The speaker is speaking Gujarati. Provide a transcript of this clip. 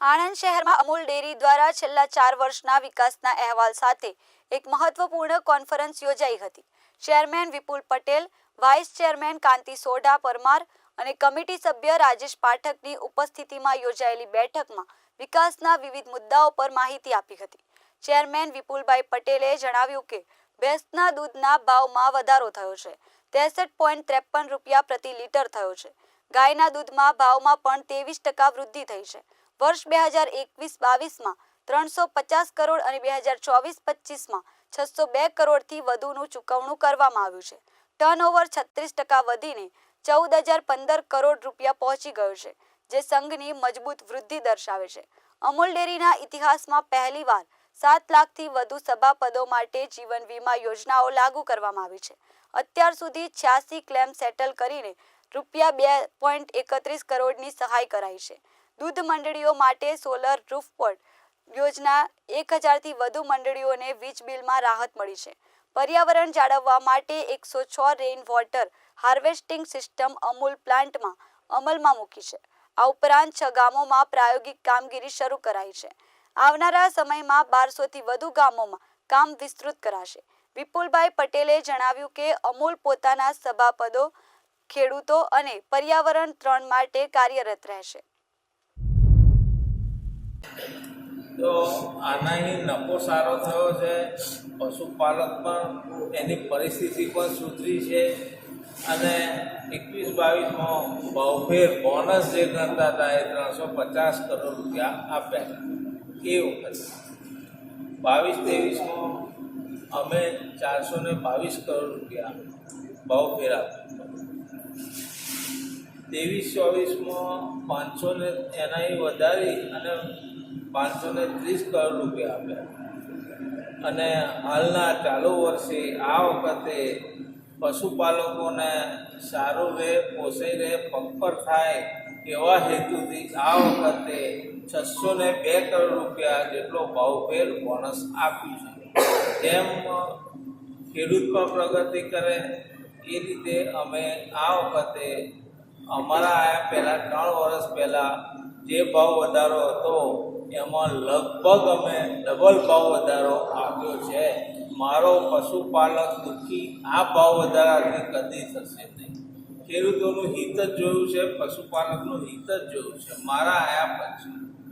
આણંદ શહેરમાં અમૂલ ડેરી દ્વારા છેલ્લા ચાર વર્ષના વિકાસના અહેવાલ સાથે એક મહત્વપૂર્ણ કોન્ફરન્સ યોજાઈ હતી. Chairman Vipul Patel, vice chairman Kanti Sodha Parmar અને કમિટી સભ્ય રાજેશ પાઠકની ઉપસ્થિતિમાં યોજાયેલી બેઠકમાં વિકાસના વિવિધ મુદ્દાઓ પર માહિતી આપી હતી. ચેરમેન વિપુલભાઈ પટેલે જણાવ્યું કે, ભેંસના દૂધના ભાવમાં વધારો થયો છે. ત્રેસઠ પોઈન્ટ ત્રેપન રૂપિયા પ્રતિ લીટર થયો છે. ગાયના દૂધમાં ભાવમાં પણ ત્રેવીસ ટકા વૃદ્ધિ થઈ છે. વર્ષ બે હજાર એકવીસ બાવીસમાં ત્રણસો પચાસ કરોડ અને બે હજાર ચોવીસ પચીસમાં છસો બે કરોડથી વધુનું ચૂકવણું કરવામાં આવ્યું છે. ટર્નઓવર છત્રીસ ટકા વધીને ચૌદ હજાર પંદર કરોડ રૂપિયા પહોંચી ગયો છે, જે સંઘની મજબૂત વૃદ્ધિ દર્શાવે છે. અમૂલ ડેરીના ઇતિહાસમાં પહેલીવાર સાત લાખથી વધુ સભાપદો માટે જીવન વીમા યોજનાઓ લાગુ કરવામાં આવી છે. અત્યાર સુધી છ્યાસી ક્લેમ સેટલ કરીને રૂપિયા બે પોઈન્ટ એકત્રીસ કરોડની સહાય કરાઈ છે. દૂધ મંડળીઓ માટે સોલર રૂફપોટ યોજના એક હજારથી વધુ મંડળીઓને વીજ બિલમાં રાહત મળી છે. પર્યાવરણ જાળવવા માટે એકસો છ rain water harvesting system Amul પ્લાન્ટમાં અમલમાં મૂકી છે. આ ઉપરાંત છ ગામોમાં પ્રાયોગિક કામગીરી શરૂ કરાઈ છે. આવનારા સમયમાં બારસોથી વધુ ગામોમાં કામ વિસ્તૃત કરાશે. વિપુલભાઈ પટેલે જણાવ્યું કે, અમૂલ પોતાના સભાપદો, ખેડૂતો અને પર્યાવરણ ત્રણ માટે કાર્યરત રહેશે. તો આનાથી નફો સારો થયો છે. પશુપાલક પણ એની પરિસ્થિતિ પણ સુધરી છે. અને એકવીસ બાવીસમાં ભાવફેર બોનસ જે કરતા હતા એ ત્રણસો પચાસ કરોડ રૂપિયા આપ્યા. એ વખતે. બાવીસ ત્રેવીસમાં અમે ચારસો ને બાવીસ કરોડ રૂપિયા ભાવફેર આપ્યો ત્રેવીસ ચોવીસમાં પાંચસો ને એનાથી વધારી અને પાંચસો ને ત્રીસ કરોડ રૂપિયા આપ્યા. અને હાલના ચાલુ વર્ષે આ વખતે પશુપાલકોને સારું રહે પોસાઈ રહે પગપર થાય એવા હેતુથી આ વખતે છસો ને બે કરોડ રૂપિયા જેટલો ભાવભેર બોનસ આપ્યું છે. જેમ ખેડૂત પણ પ્રગતિ કરે, એ રીતે અમે આ વખતે અમારા આયા પહેલાં ત્રણ વર્ષ પહેલાં જે ભાવ વધારો હતો, એમાં લગભગ અમે ડબલ ભાવ વધારો આપ્યો છે. મારો પશુપાલક દુઃખી, આ ભાવ વધારાથી કદી થશે નહીં. ખેડૂતોનું હિત જ જોયું છે, પશુપાલકનું હિત જ જોયું છે. મારા આયા પછી